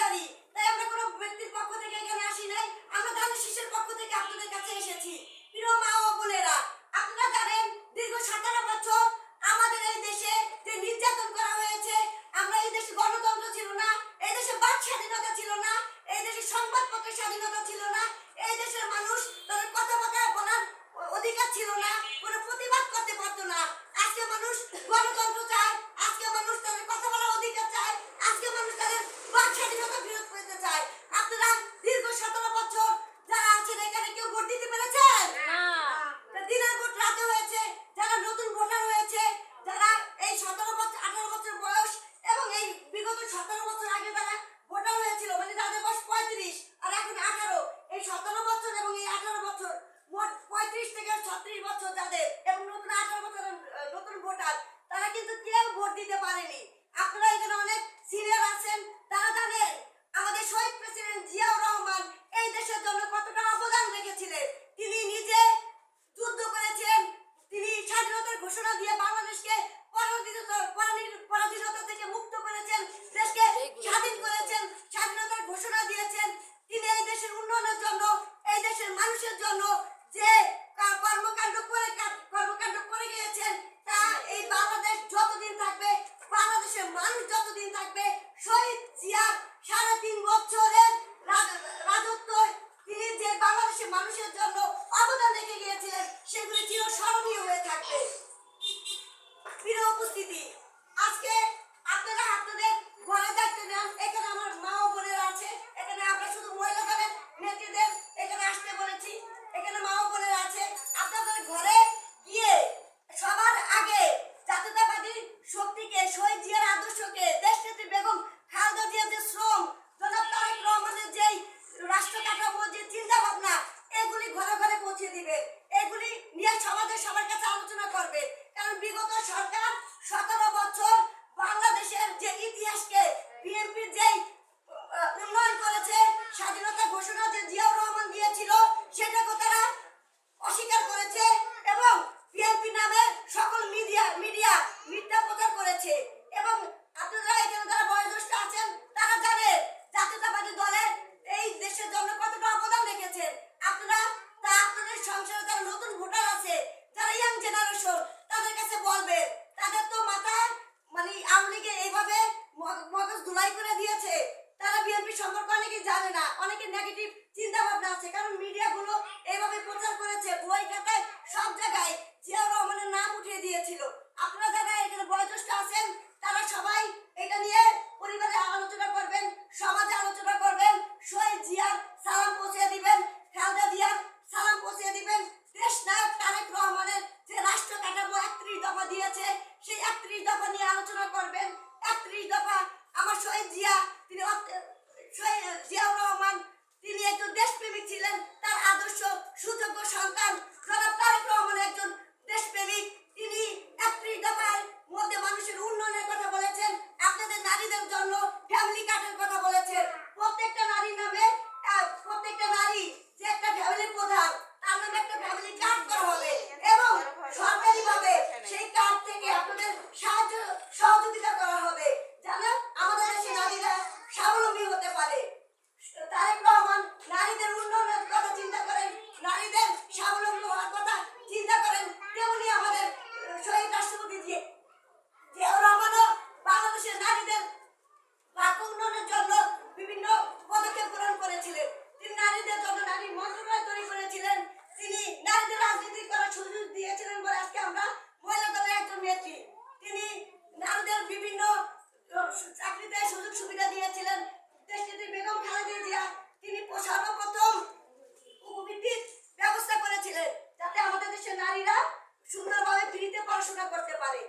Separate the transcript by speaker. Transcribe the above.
Speaker 1: কান্ডারি তাই আমরা কোনো ব্যক্তির পক্ষ থেকে এখানে আসি নাই। আমরা ধানের শীষের পক্ষ থেকে আপনাদের কাছে এসেছি। প্রিয় মা ও বোনেরা, আপনারা জানেন দীর্ঘ সতেরো বছর আমাদের এই দেশে যে নির্যাতন করা হয়েছে, আমরা এই দেশে গণতন্ত্র ছিল না, এই দেশে বাক স্বাধীনতা ছিল না, এই দেশে সংবাদপত্রের স্বাধীনতা ছিল না, এই দেশের মানুষ তাদের কথাবার্তা বলার অধিকার ছিল না, কোনো প্রতিবাদ করতে পারতো না। আজকে মানুষ গণতন্ত্র চায় আজকে মানুষ তাদের কথা বলার অধিকার চায় আজকে মানুষ তাদের বাক স্বাধীনতা ফেরত পেতে চায় আপনারা দীর্ঘ সতেরো বছর যারা আছেন এখানে কেউ ভোট দিতে পেরেছেন তা দিনের ভোট রাতে হয়েছে যারা নতুন ভোটার হয়েছে যারা এই সতেরো বছর আঠারো বছর বয়স এবং এই বিগত সতেরো বছর আগে যারা ভোটার হয়েছিল মানে যাদের বয়স পঁয়ত্রিশ আর এখন আঠারো এই সতেরো বছর এবং এই আঠারো বছর মোট পঁয়ত্রিশ থেকে ছত্রিশ বছর যাদের এবং নতুন আঠারো বছরের আহ, নতুন ভোটার তারা কিন্তু কেউ ভোট দিতে পারেনি আপনারা এখানে অনেক সিনিয়র আছেন তারা জানেন আমাদের শহীদ প্রেসিডেন্ট জিয়াউর রহমান এই দেশের জন্য কতটা অবদান রেখেছিলেন তিনি নিজে যুদ্ধ করেছেন তিনি স্বাধীনতার ঘোষণা দিয়ে বাংলাদেশকে পরাধীনতা পরাধীন- পরাধীনতা থেকে মুক্ত করেছেন দেশকে স্বাধীন করেছেন স্বাধীনতার ঘোষণা দিয়েছেন। তিনি এই দেশের উন্নয়নের জন্য এই দেশের মানুষের জন্য যে কর্মকাণ্ড করে কর্মকাণ্ড করে গিয়েছেন তা এই বাংলাদেশ যতদিন থাকবে বাংলাদেশের মানুষ যতদিন থাকবে শহীদ জিয়া সাড়ে তিন বছরের রাজত্ব তিনি যে বাংলাদেশের মানুষের জন্য অবদান রেখে গিয়েছিলেন সেগুলি চির স্মরণীয় হয়ে থাকবে। উপস্থিতি আজকে আপনারা আপনাদের ঘরে দায়িত্ব নেন এখানে আমার মা ও বোনেরা আছে, এখানে আমরা শুধু মহিলা দলের নেত্রীদের এখানে আসতে বলেছি, এখানে মা ও বোনেরা আছে। আপনাদের ঘরে গিয়ে সবার আগে জাতীয়তাবাদী শক্তিকে, শহীদ জিয়ার আদর্শকে, দেশনেত্রী বেগম খালেদা জিয়ার যে শ্রম, জনাব তারেক রহমানের যেই রাষ্ট্র কাঠামো যে চিন্তা ভাবনা এগুলি ঘরে ঘরে পৌঁছে দিবেন। দেশপ্রেমিক ছিলেন তার আদর্শ, সুযোগ্য সন্তান জনাব তারেক রহমান একজন দেশপ্রেমিক। তিনি একত্রিশ দফায় মধ্যে মানুষের উন্নয়নের কথা বলেছেন। আপনাদের নারীদের দিয়া তিনি সর্বপ্রথম উপবৃত্তির ব্যবস্থা করেছিলেন, যাতে আমাদের দেশের নারীরা সুন্দরভাবে ফ্রিতে পড়াশোনা করতে পারে।